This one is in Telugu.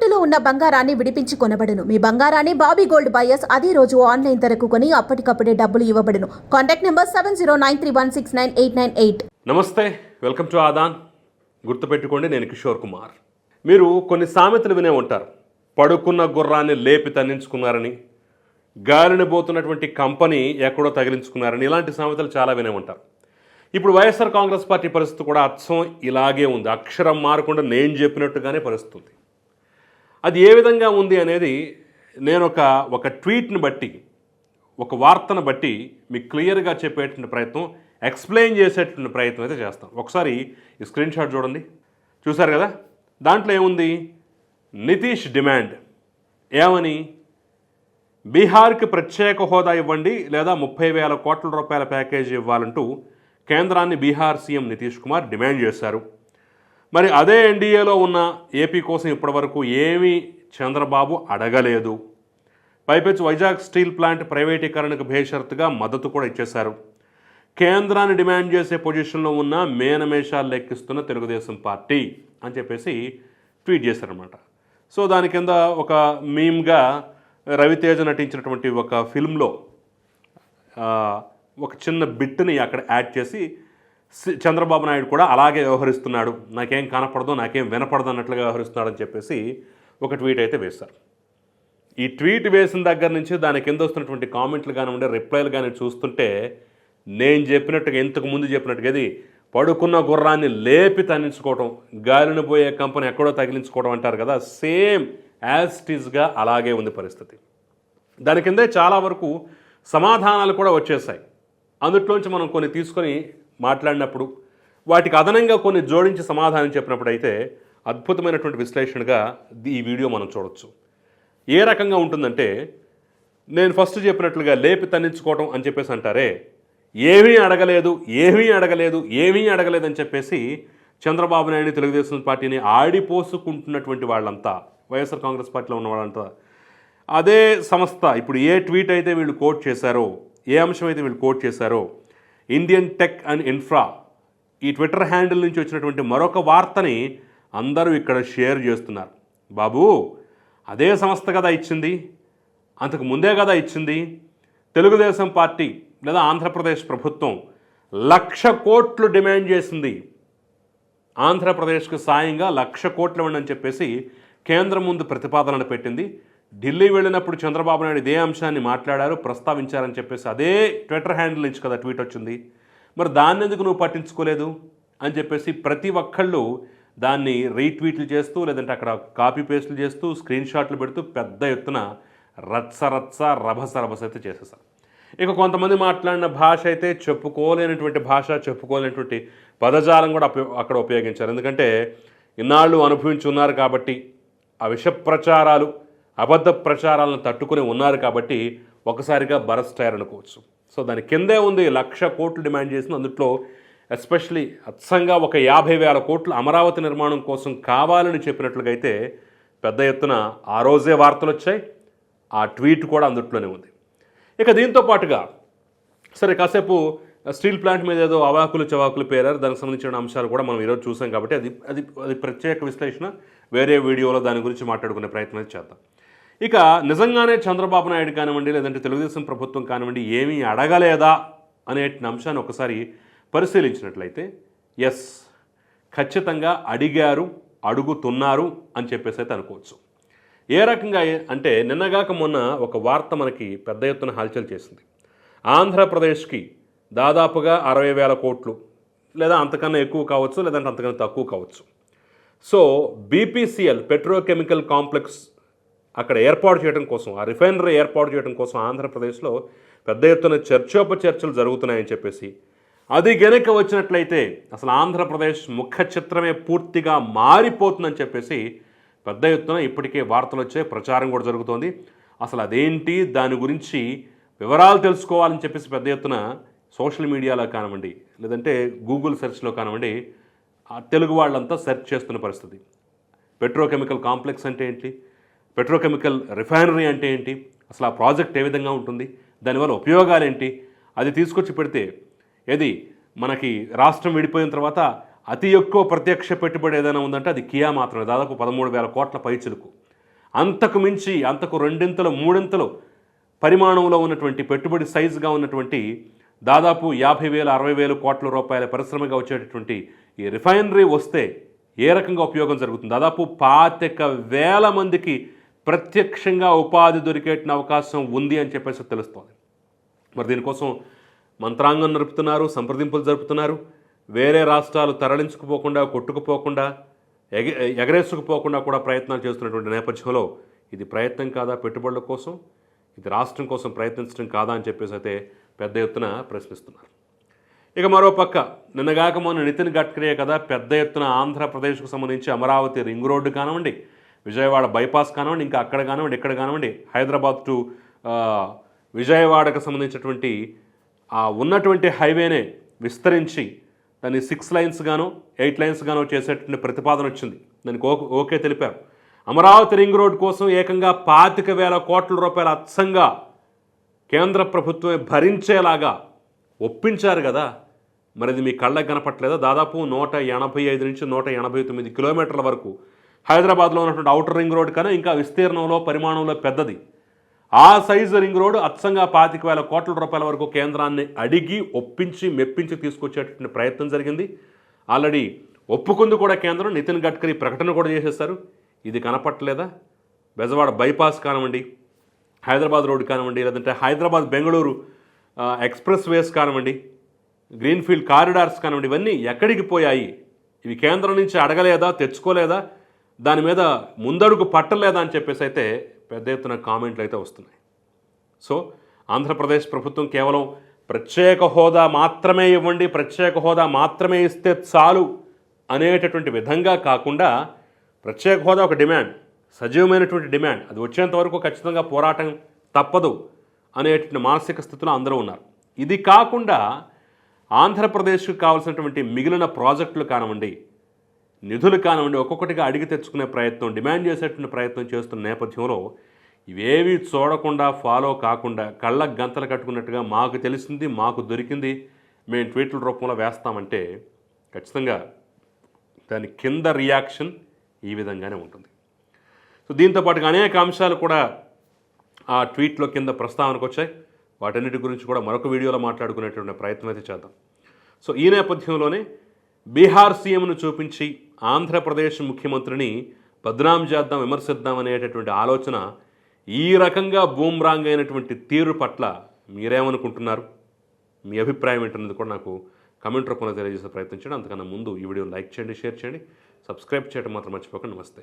తాకట్టులో ఉన్న బంగారాన్ని విడిపించి కొనబడును. మీ బంగారాన్ని బాబీ గోల్డ్ బయర్స్ అదే రోజు ఆన్లైన్ ధరకు కొని అప్పటికప్పుడే డబ్బులు ఇవ్వబడును. Contact number seven zero nine three one six nine eight nine eight. నమస్తే వెల్కమ్ టు ఆదాన్. గుర్తుపెట్టుకోండి నేను కిషోర్ కుమార్. మీరు కొన్ని సామెతలు వినే ఉంటారు. పడుకున్న గుర్రాన్ని లేపి తన్నించుకున్నారని గాలిని పోతున్నటువంటి కంపెనీ ఎక్కడో తగిలించుకున్నారని ఇలాంటి సామెతలు చాలా వినే ఉంటారు. ఇప్పుడు వైఎస్ఆర్ కాంగ్రెస్ పార్టీ పరిస్థితి కూడా అచ్చం ఇలాగే ఉంది. అక్షరం మారకుండా నేను చెప్పినట్టుగానే పరిస్థితి ఉంది అది ఏ విధంగా ఉంది అనేది నేను ఒక ఒక ట్వీట్ని బట్టి ఒక వార్తను బట్టి మీకు క్లియర్గా చెప్పేటువంటి ప్రయత్నం ఎక్స్ప్లెయిన్ చేసేటువంటి ప్రయత్నం అయితే చేస్తాం ఒకసారి ఈ స్క్రీన్ షాట్ చూడండి. చూసారు కదా? దాంట్లో ఏముంది? నితీష్ డిమాండ్. ఏమని? బీహార్కి ప్రత్యేక హోదా ఇవ్వండి లేదా ముప్పై వేల కోట్ల రూపాయల ప్యాకేజీ ఇవ్వాలంటూ కేంద్రాన్ని బీహార్ సీఎం నితీష్ కుమార్ డిమాండ్ చేశారు. మరి అదే ఎన్డీఏలో ఉన్న ఏపీ కోసం ఇప్పటివరకు ఏమీ చంద్రబాబు అడగలేదు. పైపెచ్చు వైజాగ్ స్టీల్ ప్లాంట్ ప్రైవేటీకరణకు బేషరతుగా మద్దతు కూడా ఇచ్చేశారు. కేంద్రాన్ని డిమాండ్ చేసే పొజిషన్లో ఉన్న మేనమేషాలు లెక్కిస్తున్న తెలుగుదేశం పార్టీ అని చెప్పేసి ట్వీట్ చేశారనమాట సో దాని కింద ఒక మీమ్గా రవితేజ నటించినటువంటి ఒక ఫిల్మ్లో ఒక చిన్న బిట్ని అక్కడ యాడ్ చేసి చంద్రబాబు నాయుడు కూడా అలాగే వ్యవహరిస్తున్నాడు. నాకేం కనపడదు నాకేం వినపడదు అన్నట్లుగా వ్యవహరిస్తున్నాడని చెప్పేసి ఒక ట్వీట్ అయితే వేశారు. ఈ ట్వీట్ వేసిన దగ్గర నుంచి దాని కింద వస్తున్నటువంటి కామెంట్లు కానివ్వండి రిప్లైలు కానీ చూస్తుంటే నేను చెప్పినట్టుగా ఇంతకు ముందు చెప్పినట్టుగా ఇది పడుకున్న గుర్రాన్ని లేపి తన్నించుకోవడం గాలిని పోయే కంపెనీ ఎక్కడో తగిలించుకోవడం అంటారు కదా సేమ్ యాజ్ టీజ్గా అలాగే ఉంది పరిస్థితి. దాని కిందే చాలా వరకు సమాధానాలు కూడా వచ్చేసాయి. అందుట్లోంచి మనం కొన్ని తీసుకొని మాట్లాడినప్పుడు వాటికి అదనంగా కొన్ని జోడించి సమాధానం చెప్పినప్పుడు అయితే అద్భుతమైనటువంటి విశ్లేషణగా ఈ వీడియో మనం చూడొచ్చు. ఏ రకంగా ఉంటుందంటే నేను ఫస్ట్ చెప్పినట్లుగా లేపి తన్నించుకోవటం అని చెప్పేసి అంటారే ఏమీ అడగలేదు ఏమీ అడగలేదు ఏమీ అడగలేదు అని చెప్పేసి చంద్రబాబు నాయుడు తెలుగుదేశం పార్టీని ఆడిపోసుకుంటున్నటువంటి వాళ్ళంతా వైఎస్ఆర్ కాంగ్రెస్ పార్టీలో ఉన్న వాళ్ళంతా అదే సంస్థ ఇప్పుడు ఏ ట్వీట్ అయితే వీళ్ళు కోట్ చేశారో ఏ అంశం అయితే వీళ్ళు కోట్ చేశారో ఇండియన్ టెక్ అండ్ ఇన్ఫ్రా ఈ ట్విట్టర్ హ్యాండిల్ నుంచి వచ్చినటువంటి మరొక వార్తని అందరూ ఇక్కడ షేర్ చేస్తున్నారు. బాబు అదే సంస్థ కదా ఇచ్చింది. అంతకు ముందే కదా ఇచ్చింది. తెలుగుదేశం పార్టీ లేదా ఆంధ్రప్రదేశ్ ప్రభుత్వం లక్ష కోట్లు డిమాండ్ చేసింది. ఆంధ్రప్రదేశ్కు సాయంగా లక్ష కోట్లు ఇవ్వండి అని చెప్పేసి కేంద్రం ముందు ప్రతిపాదనలు పెట్టింది. ఢిల్లీ వెళ్ళినప్పుడు చంద్రబాబు నాయుడు ఇదే అంశాన్ని మాట్లాడారు ప్రస్తావించారని చెప్పేసి అదే ట్విట్టర్ హ్యాండిల్ నుంచి కదా ట్వీట్ వచ్చింది. మరి దాన్ని ఎందుకు నువ్వు పట్టించుకోలేదు? అని చెప్పేసి ప్రతి ఒక్కళ్ళు దాన్ని రీట్వీట్లు చేస్తూ లేదంటే అక్కడ కాపీ పేస్ట్లు చేస్తూ స్క్రీన్ షాట్లు పెడుతూ పెద్ద ఎత్తున రత్స రచ్చ రభస రభస అయితే చేసేసారు ఇక కొంతమంది మాట్లాడిన భాష అయితే చెప్పుకోలేనటువంటి భాష చెప్పుకోలేనటువంటి పదజాలం కూడా అక్కడ ఉపయోగించారు. ఎందుకంటే ఇన్నాళ్ళు అనుభవించి ఉన్నారు కాబట్టి ఆ విష ప్రచారాలు అబద్ధ ప్రచారాలను తట్టుకుని ఉన్నారు కాబట్టి ఒకసారిగా బరస్ట్ అనుకోవచ్చు. సో దాని కిందే ఉంది లక్ష కోట్లు డిమాండ్ చేసింది. అందుట్లో ఎస్పెషలీ అచ్చంగా ఒక యాభై వేల కోట్లు అమరావతి నిర్మాణం కోసం కావాలని చెప్పినట్లుగా అయితే పెద్ద ఎత్తున ఆ రోజే వార్తలు వచ్చాయి. ఆ ట్వీట్ కూడా అందుట్లోనే ఉంది. ఇక దీంతో పాటుగా సరే కాసేపు స్టీల్ ప్లాంట్ మీద ఏదో అవాకులు చవాకులు పేరారు. దానికి సంబంధించిన అంశాలు కూడా మనం ఈరోజు చూసాం కాబట్టి అది అది అది ప్రత్యేక విశ్లేషణ. వేరే వీడియోలో దాని గురించి మాట్లాడుకునే ప్రయత్నం చేద్దాం. ఇక నిజంగానే చంద్రబాబు నాయుడు కానివ్వండి లేదంటే తెలుగుదేశం ప్రభుత్వం కానివ్వండి ఏమీ అడగలేదా అనే అంశాన్ని ఒకసారి పరిశీలించినట్లయితే ఎస్ ఖచ్చితంగా అడిగారు అడుగుతున్నారు అని చెప్పేసి అయితే అనుకోవచ్చు. ఏ రకంగా అంటే నిన్నగాక మొన్న ఒక వార్త మనకి పెద్ద ఎత్తున హల్చల్ చేసింది. ఆంధ్రప్రదేశ్కి దాదాపుగా అరవై వేల కోట్లు లేదా అంతకన్నా ఎక్కువ కావచ్చు లేదంటే అంతకన్నా తక్కువ కావచ్చు. సో బీపీసీఎల్ పెట్రోకెమికల్ కాంప్లెక్స్ అక్కడ ఏర్పాటు చేయడం కోసం ఆ రిఫైనరీ ఏర్పాటు చేయడం కోసం ఆంధ్రప్రదేశ్లో పెద్ద ఎత్తున చర్చోపచర్చలు జరుగుతున్నాయని చెప్పేసి అది గనక వచ్చినట్లయితే అసలు ఆంధ్రప్రదేశ్ ముఖ చిత్రమే పూర్తిగా మారిపోతుందని చెప్పేసి పెద్ద ఎత్తున ఇప్పటికే వార్తలు వచ్చే ప్రచారం కూడా జరుగుతోంది. అసలు అదేంటి? దాని గురించి వివరాలు తెలుసుకోవాలని చెప్పేసి పెద్ద ఎత్తున సోషల్ మీడియాలో కానివ్వండి లేదంటే గూగుల్ సెర్చ్లో కానివ్వండి తెలుగు వాళ్ళంతా సెర్చ్ చేస్తున్న పరిస్థితి. పెట్రోకెమికల్ కాంప్లెక్స్ అంటే ఏంటి? పెట్రోకెమికల్ రిఫైనరీ అంటే ఏంటి? అసలు ఆ ప్రాజెక్ట్ ఏ విధంగా ఉంటుంది? దానివల్ల ఉపయోగాలు ఏంటి అది తీసుకొచ్చి పెడితే ఏది? మనకి రాష్ట్రం విడిపోయిన తర్వాత అతి ఎక్కువ ప్రత్యక్ష పెట్టుబడి ఏదైనా ఉందంటే అది కియా మాత్రమే దాదాపు పదమూడు వేల కోట్ల పైచులకు అంతకు మించి అంతకు రెండింతలు మూడింతలు పరిమాణంలో ఉన్నటువంటి పెట్టుబడి సైజుగా ఉన్నటువంటి దాదాపు యాభై వేల అరవై వేల కోట్ల రూపాయల పరిశ్రమగా వచ్చేటటువంటి ఈ రిఫైనరీ వస్తే ఏ రకంగా ఉపయోగం జరుగుతుంది? దాదాపు పాతిక వేల మందికి ప్రత్యక్షంగా ఉపాధి దొరికేట అవకాశం ఉంది అని చెప్పేసి తెలుస్తోంది. మరి దీనికోసం మంత్రాంగం నడుపుతున్నారు సంప్రదింపులు జరుపుతున్నారు. వేరే రాష్ట్రాలు తరలించుకుపోకుండా కొట్టుకుపోకుండా ఎగ ఎగరేసుకుపోకుండా కూడా ప్రయత్నాలు చేస్తున్నటువంటి నేపథ్యంలో ఇది ప్రయత్నం కాదా పెట్టుబడుల కోసం? ఇది రాష్ట్రం కోసం ప్రయత్నించడం కాదా అని చెప్పేసి అయితే పెద్ద ఎత్తున ప్రశ్నిస్తున్నారు. ఇక మరోపక్క నిన్నగాక మొన్న నితిన్ గడ్కరీ కదా పెద్ద ఎత్తున ఆంధ్రప్రదేశ్కు సంబంధించి అమరావతి రింగ్ రోడ్డు కానివ్వండి విజయవాడ బైపాస్ కానివ్వండి ఇంకా అక్కడ కానివ్వండి ఇక్కడ కానివ్వండి హైదరాబాద్ టు విజయవాడకు సంబంధించినటువంటి ఆ ఉన్నటువంటి హైవేనే విస్తరించి దాన్ని సిక్స్ లైన్స్ గాను ఎయిట్ లైన్స్ గాను చేసేటువంటి ప్రతిపాదన వచ్చింది. దానికి ఓకే ఓకే తెలిపారు. అమరావతి రింగ్ రోడ్ కోసం ఏకంగా పాతిక వేల కోట్ల రూపాయల అచ్చంగా కేంద్ర ప్రభుత్వమే భరించేలాగా ఒప్పించారు కదా. మరి ఇది మీ కళ్ళకు కనపట్లేదా? దాదాపు నూట ఎనభై ఐదు నుంచి నూట ఎనభై తొమ్మిది కిలోమీటర్ల వరకు హైదరాబాద్లో ఉన్నటువంటి అవుటర్ రింగ్ రోడ్ కన్నా ఇంకా విస్తీర్ణంలో పరిమాణంలో పెద్దది. ఆ సైజు రింగ్ రోడ్ అచ్చంగా పాతిక వేల కోట్ల రూపాయల వరకు కేంద్రాన్ని అడిగి ఒప్పించి మెప్పించి తీసుకొచ్చేటటువంటి ప్రయత్నం జరిగింది. ఆల్రెడీ ఒప్పుకుంది కూడా కేంద్రం నితిన్ గడ్కరీ ప్రకటన కూడా చేసేశారు. ఇది కనపట్లేదా బెజవాడ బైపాస్ కానివ్వండి హైదరాబాద్ రోడ్ కానివ్వండి లేదంటే హైదరాబాద్ బెంగళూరు ఎక్స్ప్రెస్ వేస్ కానివ్వండి గ్రీన్ఫీల్డ్ కారిడార్స్ కానివ్వండి ఇవన్నీ ఎక్కడికి పోయాయి? ఇవి కేంద్రం నుంచి అడగలేదా? తెచ్చుకోలేదా? దాని మీద ముందడుగు పట్టలేదా అని చెప్పేసి అయితే పెద్ద ఎత్తున కామెంట్లు అయితే వస్తున్నాయి. సో ఆంధ్రప్రదేశ్ ప్రభుత్వం కేవలం ప్రత్యేక హోదా మాత్రమే ఇవ్వండి ప్రత్యేక హోదా మాత్రమే ఇస్తే చాలు అనేటటువంటి విధంగా కాకుండా ప్రత్యేక హోదా ఒక డిమాండ్ సజీవమైనటువంటి డిమాండ్ అది వచ్చేంత వరకు ఖచ్చితంగా పోరాటం తప్పదు అనేటువంటి మానసిక స్థితిలో అందరూ ఉన్నారు. ఇది కాకుండా ఆంధ్రప్రదేశ్కు కావాల్సినటువంటి మిగిలిన ప్రాజెక్టులు కానివ్వండి నిధులు కానివ్వండి ఒక్కొక్కటిగా అడిగి తెచ్చుకునే ప్రయత్నం డిమాండ్ చేసేటువంటి ప్రయత్నం చేస్తున్న నేపథ్యంలో ఇవేవి చూడకుండా ఫాలో కాకుండా కళ్ళ గంతలు కట్టుకున్నట్టుగా మాకు తెలిసింది మాకు దొరికింది మేము ట్వీట్ల రూపంలో వేస్తామంటే ఖచ్చితంగా దాని కింద రియాక్షన్ ఈ విధంగానే ఉంటుంది. సో దీంతో పాటుగా అనేక అంశాలు కూడా ఆ ట్వీట్లో కింద ప్రస్తావనకు వచ్చాయి. వాటన్నిటి గురించి కూడా మరొక వీడియోలో మాట్లాడుకునేటువంటి ప్రయత్నం అయితే చేద్దాం. సో ఈ నేపథ్యంలోనే బీహార్ సీఎంను చూపించి ఆంధ్రప్రదేశ్ ముఖ్యమంత్రిని బద్నాం చేద్దాం విమర్శిద్దాం అనేటటువంటి ఆలోచన ఈ రకంగా బూమ్రాంగ్ అయినటువంటి తీరు పట్ల మీరేమనుకుంటున్నారు? మీ అభిప్రాయం ఏంటన్నది కూడా నాకు కమెంట్ రూపంలో తెలియజేసే ప్రయత్నం చేయండి. అంతకన్నా ముందు ఈ వీడియో లైక్ చేయండి షేర్ చేయండి. సబ్స్క్రైబ్ చేయడం మాత్రం మర్చిపోకండి. నమస్తే.